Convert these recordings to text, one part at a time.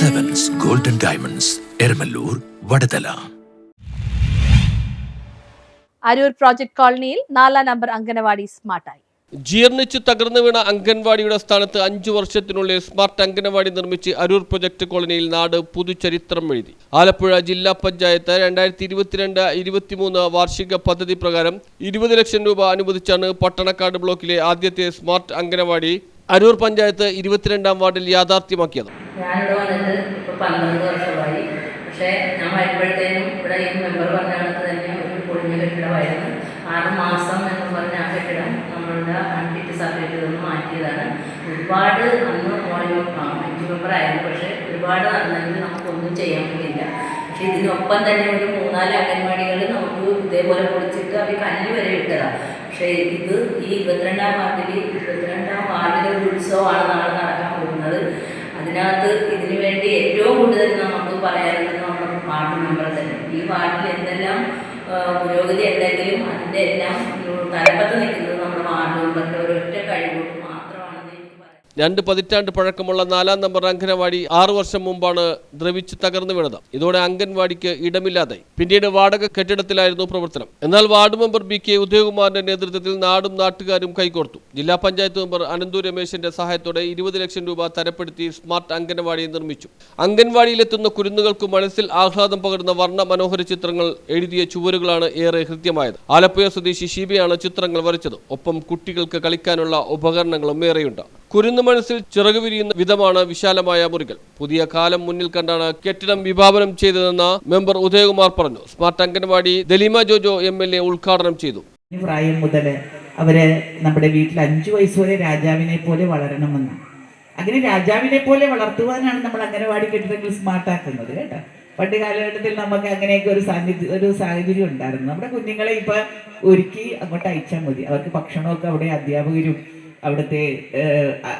Diamonds Eramallur Vadathala Aroor project കോളനിയിൽ നാലാം number anganwadi സ്മാർട്ടായി. ജീർണിച്ച് തകർന്നു വീണ അംഗൻവാടിയുടെ സ്ഥാനത്ത് അഞ്ചു വർഷത്തിനുള്ളിൽ സ്മാർട്ട് അംഗനവാടി നിർമ്മിച്ച് അരൂർ പ്രൊജക്ട് കോളനിയിൽ നാട് പുതുചരിത്രം എഴുതി. ആലപ്പുഴ ജില്ലാ പഞ്ചായത്ത് രണ്ടായിരത്തി ഇരുപത്തിരണ്ട് ഇരുപത്തിമൂന്ന് വാർഷിക പദ്ധതി പ്രകാരം ഇരുപത് ലക്ഷം രൂപ അനുവദിച്ചാണ് പട്ടണക്കാട് ബ്ലോക്കിലെ ആദ്യത്തെ സ്മാർട്ട് അംഗനവാടി അരൂർ പഞ്ചായത്ത് ഇരുപത്തിരണ്ടാം വാർഡിൽ യാഥാർത്ഥ്യമാക്കിയത്. ഞാനിവിടെ വന്നിട്ട് ഇപ്പോൾ പന്ത്രണ്ട് വർഷമായി. പക്ഷേ ഞാൻ വരുമ്പോഴത്തേനും ഇവിടെ ഈ മെമ്പർ പറഞ്ഞ കണക്ക് തന്നെ ഒരു പൊളിഞ്ഞ കെട്ടിടമായിരുന്നു. ആറ് മാസം എന്ന് പറഞ്ഞ ആ കെട്ടിടം നമ്മളുടെ അൺഫിറ്റ് സർട്ടിഫിക്കറ്റ് നിന്ന് മാറ്റിയതാണ്. ഒരുപാട് അന്ന് മോളിൽ അഞ്ച് മെമ്പർ ആയിരുന്നു. പക്ഷേ ഒരുപാട് നടന്നെങ്കിൽ നമുക്കൊന്നും ചെയ്യാൻ പറ്റില്ല പക്ഷേ ഇതിനൊപ്പം തന്നെ ഒരു മൂന്നാൽ അംഗൻവാടികൾ നമുക്ക് ഇതേപോലെ പൊളിച്ചിട്ട് അവർ കല്ല് വരെ ഇട്ടതാണ് പക്ഷേ ഇത് ഈ ഇരുപത്തിരണ്ടാം വാർഡിൽ ഇരുപത്തിരണ്ടാം വാർഡിലെ ഒരു ഉത്സവമാണ് നാളെ നടക്കാൻ പോകുന്നത് അതിനകത്ത് ഇതിനു വേണ്ടി ഏറ്റവും കൂടുതൽ നമുക്ക് പറയാനുള്ളത് നമ്മുടെ വാർഡ് മെമ്പർ തന്നെ ഈ വാർഡിൽ എന്തെല്ലാം പുരോഗതി ഉണ്ടെങ്കിലും അതിന്റെ എല്ലാം തലപ്പത്ത് നിൽക്കുന്നത് നമ്മുടെ വാർഡ് മെമ്പറിന്റെ ഒരൊറ്റ രണ്ട് പതിറ്റാണ്ട് പഴക്കമുള്ള നാലാം നമ്പർ അംഗനവാടി ആറു വർഷം മുമ്പാണ് ദ്രവിച്ച് തകർന്നു വീണത്. ഇതോടെ അംഗൻവാടിക്ക് ഇടമില്ലാതെ. പിന്നീട് വാടക കെട്ടിടത്തിലായിരുന്നു പ്രവർത്തനം. എന്നാൽ വാർഡ് മെമ്പർ ബി കെ ഉദയകുമാറിന്റെ നേതൃത്വത്തിൽ നാടും നാട്ടുകാരും കൈകോർത്തു. ജില്ലാ പഞ്ചായത്ത് മെമ്പർ അനന്തു രമേശിന്റെ സഹായത്തോടെ ഇരുപത് ലക്ഷം രൂപ തരപ്പെടുത്തി സ്മാർട്ട് അംഗൻവാടി നിർമ്മിച്ചു. അംഗൻവാടിയിലെത്തുന്ന കുരുന്നുകൾക്ക് മനസ്സിൽ ആഹ്ലാദം പകരുന്ന വർണ മനോഹര ചിത്രങ്ങൾ എഴുതിയ ചുവരുകളാണ് ഏറെ ഹൃദ്യമായത്. ആലപ്പുഴ സ്വദേശി ഷീബയാണ് ചിത്രങ്ങൾ വരച്ചത്. ഒപ്പം കുട്ടികൾക്ക് കളിക്കാനുള്ള ഉപകരണങ്ങളും ഏറെയുണ്ട്. കുരുന്നു മനസ്സിൽ ചിറകു വിരിയുന്ന വിധമാണ് വിശാലമായ മുറികൾ. പുതിയ കാലം മുന്നിൽ കണ്ടാണ് കെട്ടിടം വിഭാവനം ചെയ്തതെന്ന് മെമ്പർ ഉദയകുമാർ പറഞ്ഞു. Smart anganwadi Dalima Jojo M L A ഉദ്ഘാടനം ചെയ്തു. പ്രായം മുതൽ അവരെ നമ്മുടെ വീട്ടിൽ അഞ്ചു വയസ്സ് വരെ രാജാവിനെ പോലെ വളരണമെന്ന്. അങ്ങനെ രാജാവിനെ പോലെ വളർത്തുവാനാണ് നമ്മൾ അംഗനവാടി കെട്ടിടങ്ങൾ സ്മാർട്ടാക്കുന്നത് കേട്ടോ. പണ്ട് കാലഘട്ടത്തിൽ നമുക്ക് അങ്ങനെയൊക്കെ ഒരു സാന്നിധ്യം ഒരു സാഹചര്യം ഉണ്ടായിരുന്നു. നമ്മുടെ കുഞ്ഞുങ്ങളെ ഇപ്പൊ ഒരുക്കി അങ്ങോട്ട് അയച്ചാൽ മതി. അവർക്ക് ഭക്ഷണമൊക്കെ അവിടെ അധ്യാപകരും അവിടുത്തെ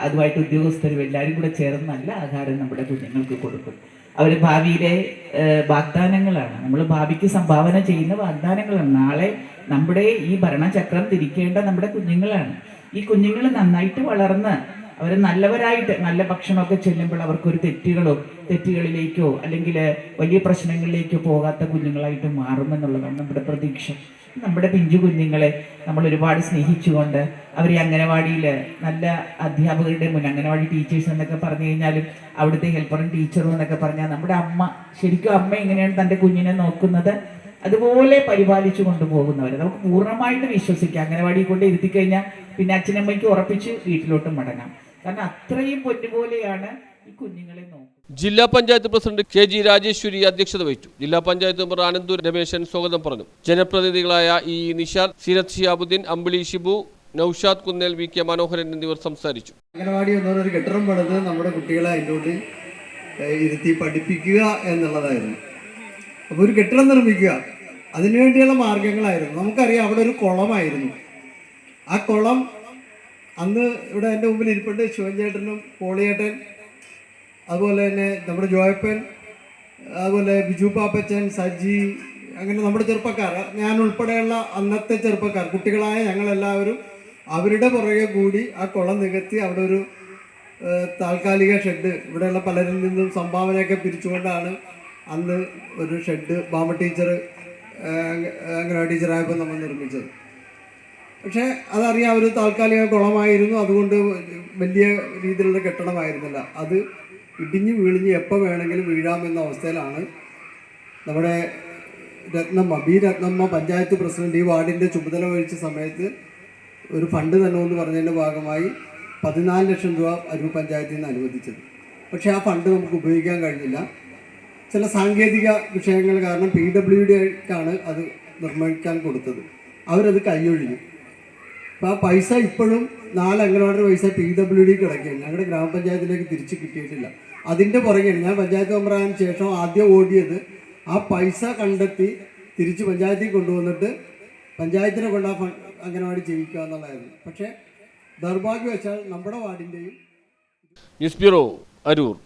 അതുമായിട്ട് ഉദ്യോഗസ്ഥരും എല്ലാവരും കൂടെ ചേർന്ന് നല്ല ആഹാരം നമ്മുടെ കുഞ്ഞുങ്ങൾക്ക് കൊടുക്കും. അവർ ഭാവിയിലെ വാഗ്ദാനങ്ങളാണ്. നമ്മൾ ഭാവിക്ക് സംഭാവന ചെയ്യുന്ന വാഗ്ദാനങ്ങളാണ്. നാളെ നമ്മുടെ ഈ ഭരണചക്രം തിരിക്കേണ്ട നമ്മുടെ കുഞ്ഞുങ്ങളാണ്. ഈ കുഞ്ഞുങ്ങൾ നന്നായിട്ട് വളർന്ന് അവർ നല്ലവരായിട്ട് നല്ല ഭക്ഷണമൊക്കെ ചെല്ലുമ്പോൾ അവർക്കൊരു തെറ്റുകളോ തെറ്റുകളിലേക്കോ അല്ലെങ്കിൽ വലിയ പ്രശ്നങ്ങളിലേക്കോ പോകാത്ത കുഞ്ഞുങ്ങളായിട്ട് മാറുമെന്നുള്ളതാണ് നമ്മുടെ പ്രതീക്ഷ. നമ്മുടെ പിഞ്ചു കുഞ്ഞുങ്ങളെ നമ്മൾ ഒരുപാട് സ്നേഹിച്ചുകൊണ്ട് അവർ അംഗനവാടിയിൽ നല്ല അധ്യാപകരുടെ മുൻ അംഗനവാടി ടീച്ചേഴ്സ് എന്നൊക്കെ പറഞ്ഞു കഴിഞ്ഞാലും അവിടുത്തെ ഹെൽപ്പറും ടീച്ചറും എന്നൊക്കെ പറഞ്ഞാൽ നമ്മുടെ അമ്മ ശരിക്കും അമ്മ എങ്ങനെയാണ് തന്റെ കുഞ്ഞിനെ നോക്കുന്നത്? അതുപോലെ പരിപാലിച്ചു കൊണ്ടുപോകുന്നവർ നമുക്ക് പൂർണമായിട്ട് വിശ്വസിക്കാം. അംഗനവാടി കൊണ്ട് ഇരുത്തി കഴിഞ്ഞാൽ പിന്നെ അച്ഛനമ്മയ്ക്ക് ഉറപ്പിച്ച് വീട്ടിലോട്ട് മടങ്ങാം. കാരണം അത്രയും പൊന്നുപോലെയാണ് ഈ കുഞ്ഞുങ്ങളെ ജില്ലാ panchayat president K G Rajeswari അധ്യക്ഷത വഹിച്ചു. ജില്ലാ പഞ്ചായത്ത് മെമ്പർ ആനന്ദൂർ രമേശൻ സ്വാഗതം പറഞ്ഞു. ജനപ്രതിനിധികളായ E Nishad Seenath Shiyabuddin Ambili Shibu Noushad Kunnel V K Manoharan എന്നിവർ സംസാരിച്ചു. അംഗനവാടി എന്നൊരു കെട്ടിടം പണിത് നമ്മുടെ കുട്ടികളെ അതിനോട് ഇരുത്തി പഠിപ്പിക്കുക എന്നുള്ളതായിരുന്നു. അപ്പോൾ ഒരു കെട്ടിടം നിർമ്മിക്കുക അതിനുവേണ്ടിയുള്ള മാർഗങ്ങളായിരുന്നു നമുക്കറിയാം അവിടെ ഒരു കുളമായിരുന്നു. ആ കുളം അന്ന് ഇവിടെ എന്റെ മുമ്പിൽ ഇരിപ്പുണ്ട് ശിവൻചേട്ടനും പോളിയേട്ടൻ. അതുപോലെ തന്നെ നമ്മുടെ ജോയപ്പൻ അതുപോലെ ബിജു പാപ്പച്ചൻ സജി അങ്ങനെ നമ്മുടെ ചെറുപ്പക്കാർ. ഞാൻ ഉൾപ്പെടെയുള്ള അന്നത്തെ ചെറുപ്പക്കാർ കുട്ടികളായ ഞങ്ങളെല്ലാവരും അവരുടെ പുറകെ കൂടി ആ കുളം നികത്തി അവിടെ ഒരു താൽക്കാലിക ഷെഡ് ഇവിടെയുള്ള പലരിൽ നിന്നും സംഭാവനയൊക്കെ പിരിച്ചുകൊണ്ടാണ് അന്ന് ഒരു ഷെഡ് ബാമ ടീച്ചർ അങ്ങനെ ടീച്ചറായപ്പോൾ നമ്മൾ നിർമ്മിച്ചത്. പക്ഷേ അതറിയാം ഒരു താൽക്കാലിക കുളമായിരുന്നു അതുകൊണ്ട് വലിയ രീതിയിലുള്ള കെട്ടിടമായിരുന്നില്ല. അത് ഇടിഞ്ഞ് വീളിഞ്ഞ് എപ്പോൾ വേണമെങ്കിലും വീഴാമെന്ന അവസ്ഥയിലാണ് നമ്മുടെ രത്നമ്മ ബി രത്നമ്മ പഞ്ചായത്ത് പ്രസിഡന്റ് ഈ വാർഡിന്റെ ചുമതല വഹിച്ച സമയത്ത് ഒരു ഫണ്ട് തരണമെന്ന് പറഞ്ഞതിന്റെ ഭാഗമായി പതിനാല് ലക്ഷം രൂപ അരൂർ പഞ്ചായത്തിൽ നിന്ന് അനുവദിച്ചത്. പക്ഷേ ആ ഫണ്ട് നമുക്ക് ഉപയോഗിക്കാൻ കഴിഞ്ഞില്ല. ചില സാങ്കേതിക വിഷയങ്ങൾ കാരണം പി ഡബ്ല്യു ഡിക്കാണ് അത് നിർമ്മിക്കാൻ കൊടുത്തത്. അവരത് കൈയൊഴിഞ്ഞു. അപ്പോൾ ആ പൈസ ഇപ്പോഴും നാല് അംഗനവാടി പൈസ പി ഡബ്ല്യു ഡി കിടക്കുകയാണ്. ഞങ്ങളുടെ ഗ്രാമപഞ്ചായത്തിലേക്ക് തിരിച്ച് കിട്ടിയിട്ടില്ല. അതിന്റെ പുറകെ ഞാൻ പഞ്ചായത്ത് മെമ്പറായതിനു ശേഷം ആദ്യം ഓടിയത് ആ പൈസ കണ്ടെത്തി തിരിച്ച് പഞ്ചായത്തിൽ കൊണ്ടുവന്നിട്ട് പഞ്ചായത്തിനെ കൊണ്ട് ആ അംഗനവാടി ചെയ്യിക്കുക എന്നുള്ളതായിരുന്നു. പക്ഷേ ദൗർഭാഗ്യവശാൽ നമ്മുടെ വാർഡിന്റെയും ന്യൂസ് ബ്യൂറോ അരൂർ.